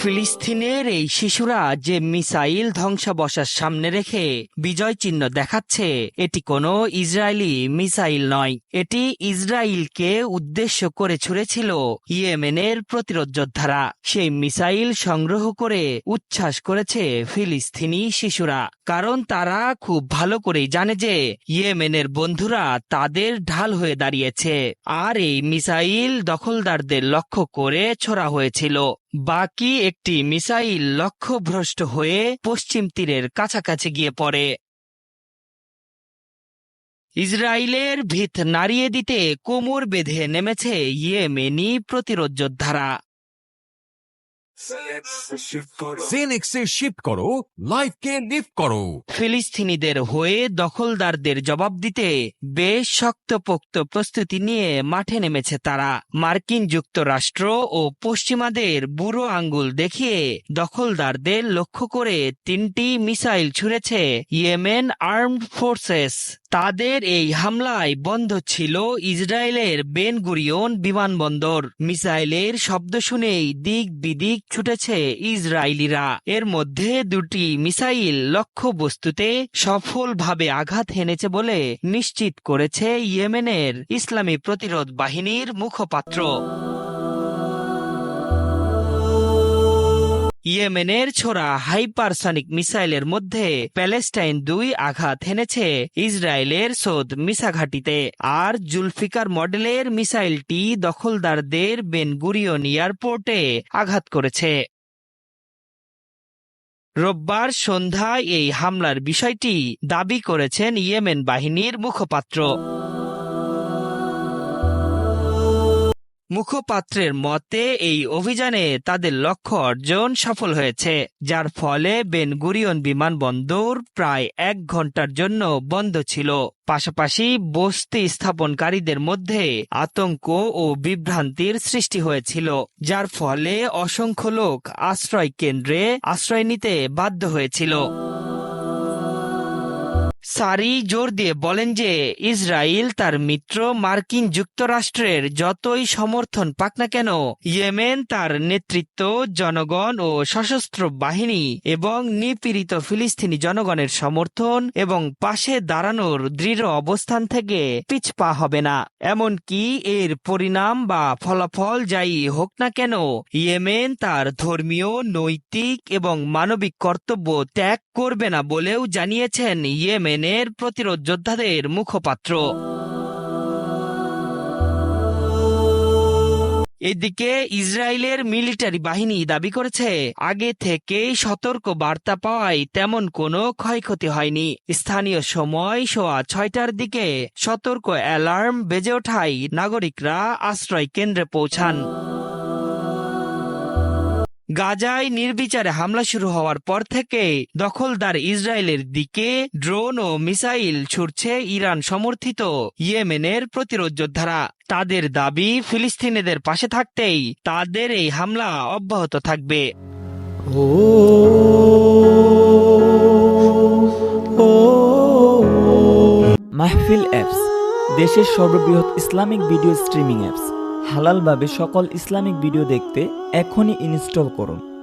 ফিলিস্তিনের এই শিশুরা যে মিসাইল ধ্বংসাবসার সামনে রেখে বিজয় চিহ্ন দেখাচ্ছে, এটি কোনো ইসরায়েলি মিসাইল নয়। এটি ইসরায়েলকে উদ্দেশ্য করে ছুড়েছিল ইয়েমেনের প্রতিরোধ যোদ্ধারা। সেই মিসাইল সংগ্রহ করে উচ্ছ্বাস করেছে ফিলিস্তিনি শিশুরা, কারণ তারা খুব ভালো করেই জানে যে ইয়েমেনের বন্ধুরা তাদের ঢাল হয়ে দাঁড়িয়েছে। আর এই মিসাইল দখলদারদের লক্ষ্য করে ছোড়া হয়েছিল। বাকি একটি মিসাইল লক্ষ্যভ্রষ্ট হয়ে পশ্চিম তীরের কাছাকাছি গিয়ে পড়ে। ইসরায়েলের ভিত নাড়িয়ে দিতে কোমর বেঁধে নেমেছে ইয়েমেনি প্রতিরোধ যোদ্ধারা। শিফট করো লাইফকে লিফট করো। ফিলিস্তিনিদের হয়ে দখলদারদের জবাব দিতে বেশ শক্তপোক্ত প্রস্তুতি নিয়ে মাঠে নেমেছে তারা। মার্কিন যুক্তরাষ্ট্র ও পশ্চিমাদের বুড়ো আঙ্গুল দেখিয়ে দখলদারদের লক্ষ্য করে তিনটি মিসাইল ছুঁড়েছে ইয়েমেন আর্মড ফোর্সেস। তাদের এই হামলায় বন্ধ ছিল ইসরায়েলের বেন গুরিয়ন বিমানবন্দর। মিসাইলের শব্দ শুনেই দিক বিদিক ছুটেছে ইসরায়েলিরা। এর মধ্যে দুটি মিসাইল লক্ষ্যবস্তুতে সফলভাবে আঘাত হেনেছে বলে নিশ্চিত করেছে ইয়েমেনের ইসলামী প্রতিরোধ বাহিনীর মুখপাত্র। ইয়েমেনের ছোড়া হাইপারসনিক মিসাইলের মধ্যে প্যালেস্টাইন দুই আঘাত হেনেছে ইসরায়েলের সোদ মিসা ঘাটিতে আর জুলফিকার মডেলের মিসাইলটি দখলদারদের বেনগুরিয়ন এয়ারপোর্টে আঘাত করেছে। রোববার সন্ধ্যায় এই হামলার বিষয়টি দাবি করেছেন ইয়েমেন বাহিনীর মুখপাত্র। মুখপাত্রের মতে, এই অভিযানে তাদের লক্ষ্য অর্জন সফল হয়েছে, যার ফলে বেনগুরিয়ন বিমানবন্দর প্রায় এক ঘণ্টার জন্য বন্ধ ছিল। পাশাপাশি বস্তি স্থাপনকারীদের মধ্যে আতঙ্ক ও বিভ্রান্তির সৃষ্টি হয়েছিল, যার ফলে অসংখ্য লোক আশ্রয় কেন্দ্রে আশ্রয় নিতে বাধ্য হয়েছিল। সারি জোর দিয়ে বলেন যে ইসরায়েল তার মিত্র মার্কিন যুক্তরাষ্ট্রের যতই সমর্থন পাক না কেন, ইয়েমেন তার নেতৃত্ব, জনগণ ও সশস্ত্র বাহিনী এবং নিপীড়িত ফিলিস্তিনি জনগণের সমর্থন এবং পাশে দাঁড়ানোর দৃঢ় অবস্থান থেকে পিছপা হবে না। এমনকি এর পরিণাম বা ফলাফল যাই হোক না কেন, ইয়েমেন তার ধর্মীয়, নৈতিক এবং মানবিক কর্তব্য ত্যাগ করবে না বলেও জানিয়েছেন ইয়েমেনের প্রতিরোধ যোদ্ধাদের মুখপাত্র। এদিকে ইসরায়েলের মিলিটারি বাহিনী দাবি করেছে, আগে থেকেই সতর্ক বার্তা পাওয়ায় তেমন কোনো ক্ষয়ক্ষতি হয়নি। স্থানীয় সময় সোয়া ছয়টার দিকে সতর্ক অ্যালার্ম বেজে ওঠায় নাগরিকরা আশ্রয় কেন্দ্রে পৌঁছান। গাজায় নির্বিচারে হামলা শুরু হওয়ার পর থেকে দখলদার ইসরায়েলের দিকে ড্রোন ও মিসাইল ছুটছে ইরান সমর্থিত ইয়েমেনের প্রতিরোধ যোদ্ধারা। তাদের দাবি ফিলিস্তিনিদের পাশে থাকতেই তাদের এই হামলা অব্যাহত থাকবে। মাহফিল অ্যাপস দেশের সর্ববৃহৎ ইসলামিক ভিডিও স্ট্রিমিং অ্যাপস। হালালভাবে সকল ইসলামিক ভিডিও দেখতে এখনই ইনস্টল করুন।